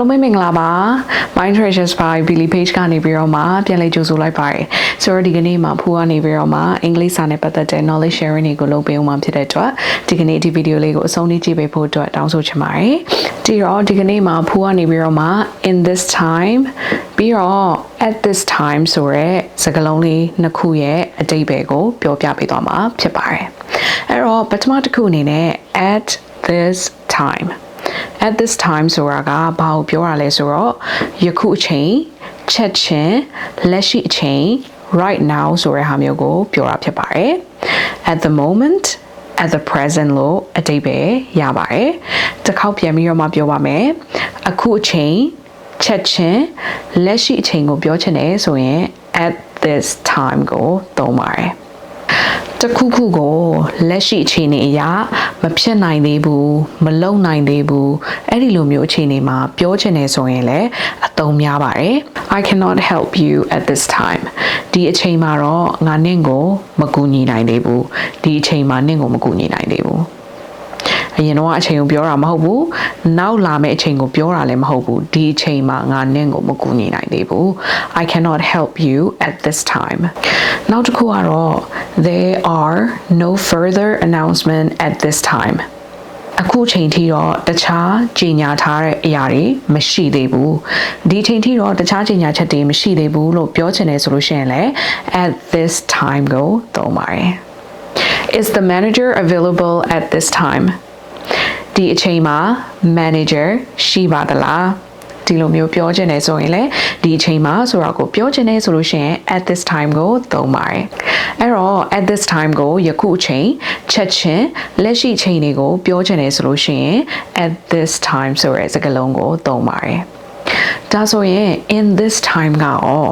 အားလုံးပဲမင်္ဂလာပါ Mind Treasures by Billy Page ကနေပြီးတော့မှပြန်လည်ကြိုဆိုလိုက်ပါတယ်ဆိုတော့ဒီကနေ့မှာဖူကနေပြီးတော့မှအင်္ဂလိပ်စာနဲ့ပတ်သက်တဲ့ knowledge sharing တွေကိုလုပ်ပေးအောင်မှာဖြစ်တဲ့အတွက်ဒီကနေ့ဒီဗီဒီယိုလေးကိုအဆုံးထိကြည့်ပေးဖို့အတွက်တောင်းဆိုချင်ပါတယ်ဒီတော့ဒီကနေ့မှာဖူကနေပြီးတော့မှ in this time ပြီးတော့ at this time ဆိုရဲစကားလုံးလေးနှစ်ခုရဲ့အတိတ်ပဲကိုပြောပြပေးသွားမှာဖြစ်ပါတယ်အဲ့တော့ပထမတစ်ခုအနေနဲ့ at this time at this time ဆိုတာကဘာကိုပြောရလဲဆိုတော့ယခုအချိန်ချက်ချင်းလက်ရှိအချိန် right now ဆိုတဲ့ဟာမျိုးကိုပြောတာဖြစ်ပါတယ် at the moment at the present လို့အတိတ်ပဲရပါတယ်တစ်ခေါက်ပြန်ပြီးတော့မှပြောပါမယ်အခုအချိန်ချက်ချင်းလက်ရှိအချိန်ကိုပြောချင်တယ်ဆိုရင် at this time ကိုသုံးပါတယ် တခုခုကိုလက်ရှိအခြေအနေအရမဖြစ်နိုင်သေးဘူးမလုံနိုင်သေးဘူးအဲ့ဒီလိုမျိုးအခြေအနေမှာပြောချင်တယ်ဆိုရင်လည်းအသုံးများပါတယ် I cannot help you at this time ဒီအချိန်မှာတော့ငါနင့်ကိုမကူညီနိုင်သေးဘူးဒီအချိန်မှာနင့်ကိုမကူညီနိုင်သေးဘူး အရင်တော့အချိန်ကိုပြောတာမဟုတ်ဘူးနောက်လာမယ့်အချိန်ကိုပြောတာလည်းမဟုတ်ဘူးဒီအချိန်မှာငါနင့်ကိုမကူညီနိုင်သေးဘူး I cannot help you at this time နောက်တစ်ခုကတော့ there are no further announcement at this time အခုချိန်ထိတော့တခြားကြီးညာထားတဲ့အရာတွေမရှိသေးဘူးဒီချိန်ထိတော့တခြားကြီးညာချက်တွေမရှိသေးဘူးလို့ပြောချင်တယ်ဆိုလို့ရှိရင်လည်း at this time ကိုသုံးပါတယ် Is the manager available at this time ဒီအချိန်မှာ manager ရှိပါသလားဒီလိုမျိုးပြောချင်တယ်ဆိုရင်လည်းဒီအချိန်မှာဆိုတော့ကိုပြောချင်တယ်ဆိုလို့ရှိရင် at this time ကိုသုံးပါတယ်အဲ့တော့ at this time ကိုယခုအချိန်ချက်ချင်းလက်ရှိအချိန်တွေကိုပြောချင်တယ်ဆိုလို့ရှိရင် at this time ဆိုတဲ့စကားလုံးကိုသုံးပါတယ်ဒါဆိုရင် in this time ကရော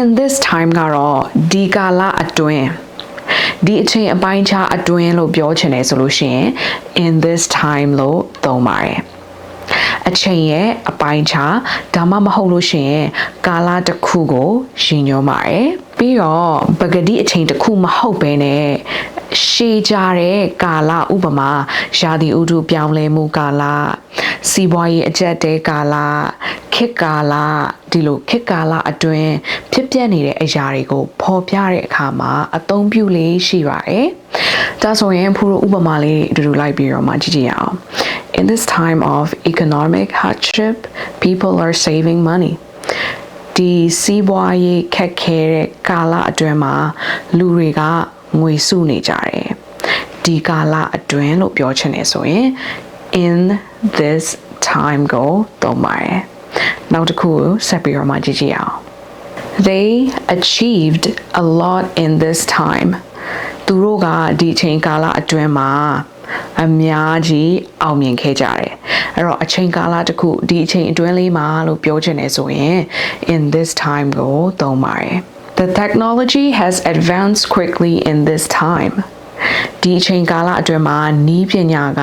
in this time ကတော့ဒီကာလအတွင်း ဒီအချိန်အပိုင်းခြားအတွင်းလို့ပြောချင်တယ်ဆိုလို့ရှိရင် in this time လို့သုံးပါတယ်အချိန်ရဲ့အပိုင်းခြားဒါမှမဟုတ်လို့ရှိရင်ကာလတစ်ခုကိုရည်ညွှန်းပါတယ်ပြီးတော့ပဂတိအချိန်တစ်ခုမဟုတ်ဘဲနဲ့ရှည်ကြတဲ့ကာလဥပမာရာသီဥတုပြောင်းလဲမှုကာလစီးပွားရေးအကျက်တဲကာလ ခေတ်ကာလဒီလိုခေတ်ကာလအတွင်းဖြစ်ပျက်နေတဲ့အရာတွေကိုဖော်ပြတဲ့အခါမှာအသုံးပြုလေးရှိပါတယ်။ဒါဆိုရင်ဖူရိုဥပမာလေးအတူတူလိုက်ပြီးတော့မှကြည့်ကြည့်အောင်။ In this time of economic hardship people are saving money ဒီစီးပွားရေးခက်ခဲတဲ့ကာလအတွင်းမှာလူတွေကငွေစုနေကြတယ်ဒီကာလအတွင်းလို့ပြောချင်တယ်ဆိုရင် in this time ကိုသုံးပါတယ် နောက်တစ်ခုဆက်ပြီးတော့မှကြည့်ကြည့်အောင် they achieved a lot in this time သူတို့ကဒီအချိန်ကာလအတွင်းမှာအများကြီးအောင်မြင်ခဲ့ကြတယ်အဲ့တော့အချိန်ကာလတစ်ခုဒီအချိန်အတွင်းလေးမှာလို့ပြောချင်တယ်ဆိုရင် in this time ကိုသုံးပါတယ် The technology has advanced quickly in this time ဒီအချိန်ကာလအတွင်းမှာနီးပညာက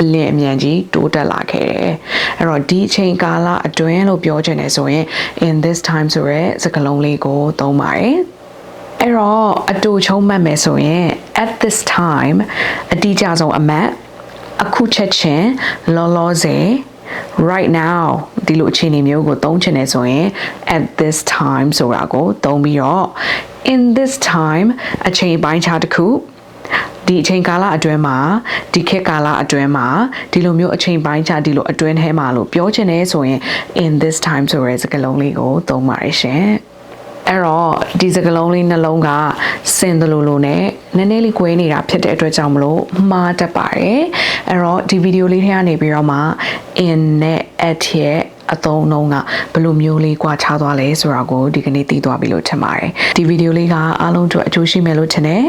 အလင်းအမြန်ကြီးတိုးတက်လာခဲ့တယ်အဲ့တော့ဒီအချိန်ကာလအတွင်းလို့ပြောချင်တယ်ဆိုရင် in this time ဆိုရဲစကားလုံးလေးကိုသုံးပါတယ်အဲ့တော့အတူချုံးမှတ်မယ်ဆိုရင် at this time အတိအကျဆုံးအမှတ်အခုချက်ချင်းလောလောဆယ် right now ဒီလိုအခြေအနေမျိုးကိုသုံးချင်တယ်ဆိုရင် at this time ဆိုတာကိုသုံးပြီးတော့ in this time အချိန်ပိုင်းခြားတစ်ခု ဒီအချိန်ကာလအတွင်းမှာဒီခေတ်ကာလအတွင်းမှာဒီလိုမျိုးအချိန်ပိုင်းခြားဒီလိုအတွင်းထဲမှာလို့ပြောချင်တယ်ဆိုရင် in this time ဆိုရဲစကားလုံးလေးကိုသုံးပါတယ်ရှင်အဲ့တော့ဒီစကလုံးလေးနှလုံးကစင်တယ်လို့လို့ ਨੇ နည်းနည်းလေး꿰နေတာဖြစ်တဲ့အတွက်ကြောင့်မလို့မှားတတ်ပါတယ်အဲ့တော့ဒီဗီဒီယိုလေးထဲကနေပြီးတော့မှ in နဲ့ at ရဲ့အသုံးအနှုန်းကဘယ်လိုမျိုးလေးကွာခြားသွားလဲဆိုတာကိုဒီကနေ့သိသွားပြီလို့ထင်ပါတယ်ဒီဗီဒီယိုလေးကအားလုံးအတွက်အကျိုးရှိမယ်လို့ထင်တယ်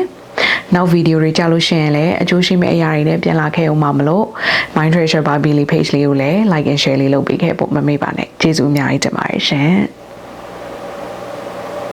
နောက်ဗီဒီယိုတွေကြလို့ရှိရင်လည်းအကျိုးရှိမယ့်အရာတွေနဲ့ပြန်လာခဲ့အောင်ပါမလို့ Mind Treasure by Billy Page လေးကိုလည်း like and share လေးလုပ်ပေးခဲ့ဖို့မမေ့ပါနဲ့ကျေးဇူးအများကြီးတင်ပါတယ်ရှင်